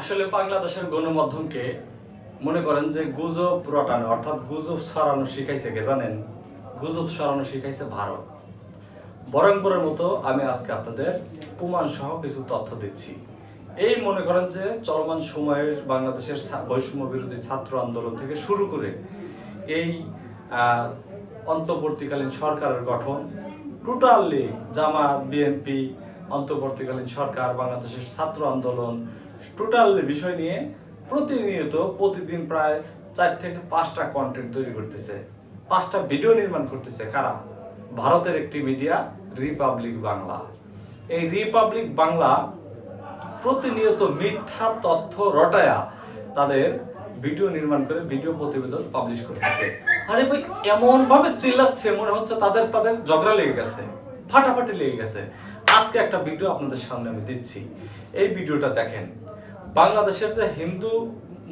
আসলে বাংলাদেশের গণমাধ্যমকে মনে করেন যে গুজব রটানো, অর্থাৎ গুজব ছড়ানো শিখাইছে কে জানেন? গুজব ছড়ানো শিখাইছে ভারত। বরংপুরের মতো আমি আজকে আপনাদের প্রমাণ সহ কিছু তথ্য দিচ্ছি। এই মনে করেন যে চলমান সময়ের বাংলাদেশের বৈষম্য বিরোধী ছাত্র আন্দোলন থেকে শুরু করে এই অন্তর্বর্তীকালীন সরকারের গঠন, টোটালি জামাত, বিএনপি অন্তর্বর্তীকালীন সরকার, বাংলাদেশের ছাত্র আন্দোলন, টোটাল বিষয় নিয়ে প্রতিনিয়ত প্রতিদিন প্রায় চার থেকে পাঁচটা কন্টেন্ট তৈরি করতেছে। পাঁচটা ভিডিও নির্মাণ করতেছে কারা? ভারতের একটি মিডিয়া রিপাবলিক বাংলা এই রিপাবলিক বাংলা প্রতিনিয়ত মিথ্যা তথ্য রটায়া তাদের ভিডিও নির্মাণ করে ভিডিও প্রতিবেদন পাবলিশ করতেছে। আরে ভাই এমন ভাবে চিল্লাচ্ছে, মনে হচ্ছে তাদের তাদের ঝগড়া লেগে গেছে, ফাটাফাটি লেগে গেছে। আজকে একটা ভিডিও আপনাদের সামনে আমি দিচ্ছি। এই ভিডিওটা দেখেন, বাংলাদেশের যে হিন্দু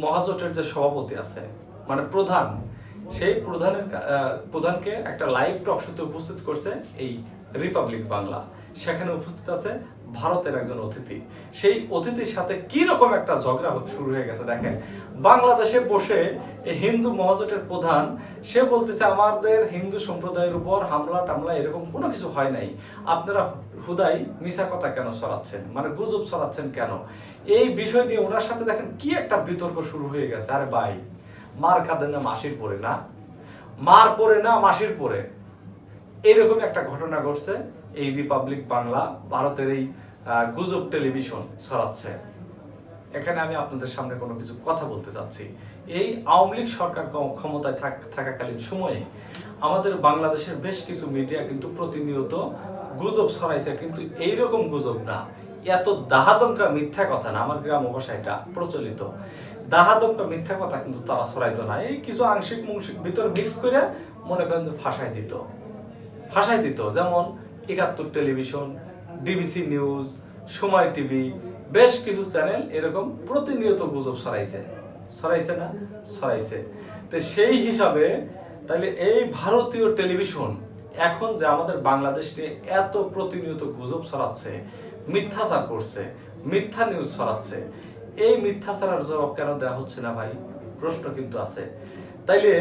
মহাজোটের যে সভাপতি আছে মানে প্রধান, সেই প্রধানের প্রধানকে একটা লাইভ টক শোতে উপস্থিত করছে এই রিপাবলিক বাংলা সেখানে উপস্থিত আছে ভারতের একজন অতিথি। সেই অতিথির সাথে কি রকম একটা ঝগড়া শুরু হয়ে গেছে দেখেন। বাংলাদেশে বসে এই হিন্দু মহাজোটের প্রধান, সে বলতেছে, আমাদের হিন্দু সম্প্রদায়ের উপর হামলা, টামলা এরকম কোনো কিছু হয় নাই। আপনারা হুদাই মিশা কথা কেন ছড়াচ্ছেন? মানে গুজব ছড়াচ্ছেন কেন? এই বিষয় নিয়ে ওনার সাথে দেখেন কি একটা বিতর্ক শুরু হয়ে গেছে। আরে ভাই, মার কাঁদে না, মাসির পরে না? মার পরে না, মাসির পরে? এইরকম একটা ঘটনা ঘটছে। এই রিপাবলিক বাংলা ভারতের এই গুজব টেলিভিশন ছড়াচ্ছে। এখানে আমি আপনাদের সামনে কোনো কিছু কথা বলতে চাচ্ছি। এই আওয়ামী লীগ সরকার ক্ষমতায় থাক- থাকাকালীন সময়ে আমাদের বাংলাদেশের বেশ কিছু মিডিয়া কিন্তু প্রতিনিয়ত গুজব ছড়াইছে, কিন্তু এইরকম গুজব না। এত দাহাদমকা মিথ্যা কথা না, আমার গ্রাম ভাষা এটা প্রচলিত। দাহাদমকা মিথ্যা কথা কিন্তু তারা ছড়াইতো না। এই কিছু আংশিক মুংশিক ভিতর মিক্স করে মনে করেন যে ফাঁসাই দিত। ভাষায় দিত। যেমন Ekattor television, DBC news Somoy TV, বেশ কিছু চ্যানেল এরকম প্রতিনিয়ত গুজব ছড়াইছে। ছড়াইছে না, ছড়াইছে। তো সেই হিসাবে তাহলে এই ভারতীয় টেলিভিশন এখন যে আমাদের বাংলাদেশ নিয়ে এত প্রতিনিয়ত গুজব ছড়াচ্ছে, মিথ্যাচার করছে, মিথ্যা নিউজ ছড়াচ্ছে, এই মিথ্যাচারের জবাব কেন দেওয়া হচ্ছে না ভাই? প্রশ্ন কিন্তু আছে। তাইলে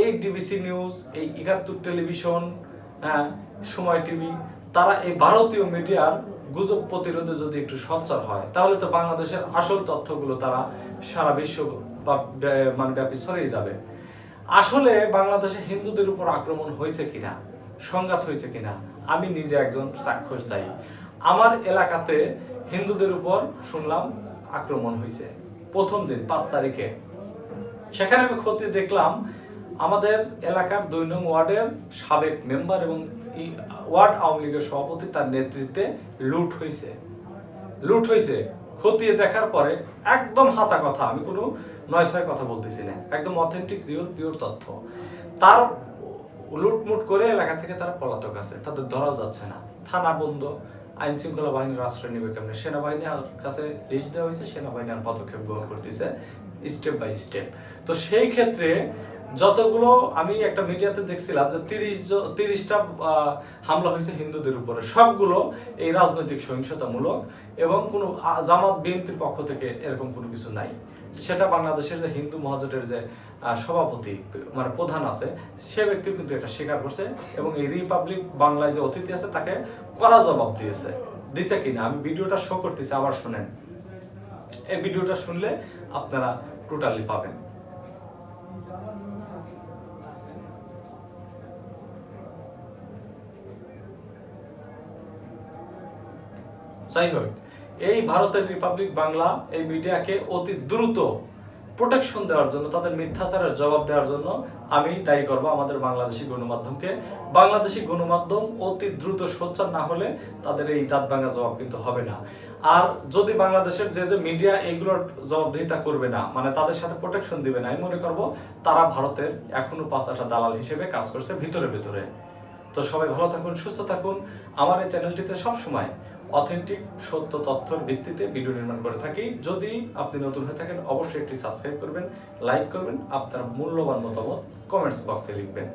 এই ডিবিসি নিউজ, এই একাত্তর টেলিভিশন সময় টিভি, তারা এই ভারতীয় মিডিয়ার গুজব প্রতিরোধে যদি একটু সচ্চার হয়, তাহলে তো বাংলাদেশের আসল তথ্যগুলো তারা সারা বিশ্ব মানে ব্যাপী ছড়িয়ে যাবে। আসলে বাংলাদেশে হিন্দুদের উপর আক্রমণ হয়েছে কিনা, সংঘাত হয়েছে কিনা, আমি নিজে একজন চাক্ষুষ দায়ী। আমার এলাকাতে হিন্দুদের উপর শুনলাম আক্রমণ হয়েছে, প্রথম দিন পাঁচ তারিখে। সেখানে আমি ক্ষতি দেখলাম আমাদের এলাকার দুই নং ওয়ার্ডের সাবেক মেম্বার এবং ওয়ার্ড আওয়ামী লীগের সভাপতি তার নেতৃত্বে লুট হয়েছে লুট হয়েছে খতিয়ে দেখার পরে একদম হাঁচা কথা, আমি কোনো নয় ছয় কথা বলতেছি না। একদম অথেন্টিক রিয়েল পিওর তথ্য। তার লুটমুট করে এলাকা থেকে তারা পলাতক আছে। তাদের ধরাও যাচ্ছে না। থানা বন্ধ, আইন শৃঙ্খলা বাহিনীর আশ্রয় নেবে কেমনে? সেনাবাহিনীর কাছে লিস্ট দেওয়া হয়েছে। সেনাবাহিনী আর পদক্ষেপ গ্রহণ করতেছে স্টেপ বাই স্টেপ তো সেই ক্ষেত্রে যতগুলো আমি একটা মিডিয়াতে দেখছিলাম যে তিরিশ তিরিশটা হামলা হয়েছে হিন্দুদের উপরে। সবগুলো এই রাজনৈতিক সহিংসতামূলক এবং কোনো জামাত, বিএনপির পক্ষ থেকে এরকম কোনো কিছু নাই। সেটা বাংলাদেশের যে হিন্দু মহাজোটের যে সভাপতি মানে প্রধান আছে, সে ব্যক্তি কিন্তু এটা স্বীকার করছে এবং এই রিপাবলিক বাংলায় যে অতিথি আছে তাকে কড়া জবাব দিয়েছে। দিছে কিনা? আমি ভিডিওটা শো করতেছি, আবার শুনেন। এই ভিডিওটা শুনলে আপনারা টোটালি পাবেন। যাই হোক এই ভারতের রিপাবলিক বাংলা এই মিডিয়াকে অতি দ্রুত প্রোটেকশন দেওয়ার জন্য, তাদের মিথ্যাচারের জবাব দেওয়ার জন্য আমি দায়ী করব আমাদের বাংলাদেশি গণমাধ্যমকে। বাংলাদেশি গণমাধ্যম অতি দ্রুত সোচ্চার না হলে তাদের এই দাঁত ভাঙা জবাব কিন্তু হবে না। আর যদি বাংলাদেশের যে যে মিডিয়া এইগুলোর জবাবদিহিতা করবে না মানে তাদের সাথে প্রোটেকশন দিবে না, আমি মনে করব তারা ভারতের এখনও পাঁচ আটা দালাল হিসেবে কাজ করছে ভিতরে ভিতরে। তো সবাই ভালো থাকুন, সুস্থ থাকুন। আমার এই চ্যানেলটিতে সবসময় অথেন্টিক সত্য তথ্যের ভিত্তিতে ভিডিও নির্মাণ করে থাকি। যদি আপনি নতুন হয়ে থাকেন, অবশ্যই একটি সাবস্ক্রাইব করবেন লাইক করবেন, আপনার মূল্যবান মতামত কমেন্টস বক্সে লিখবেন।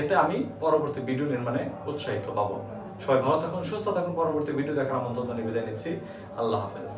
এতে আমি পরবর্তী ভিডিও নির্মাণে উৎসাহিত পাবো। সবাই ভালো থাকুন, সুস্থ থাকুন, পরবর্তী ভিডিও দেখার আমন্ত্রণ জানিয়ে বিদায় নিচ্ছি। আল্লাহ হাফেজ।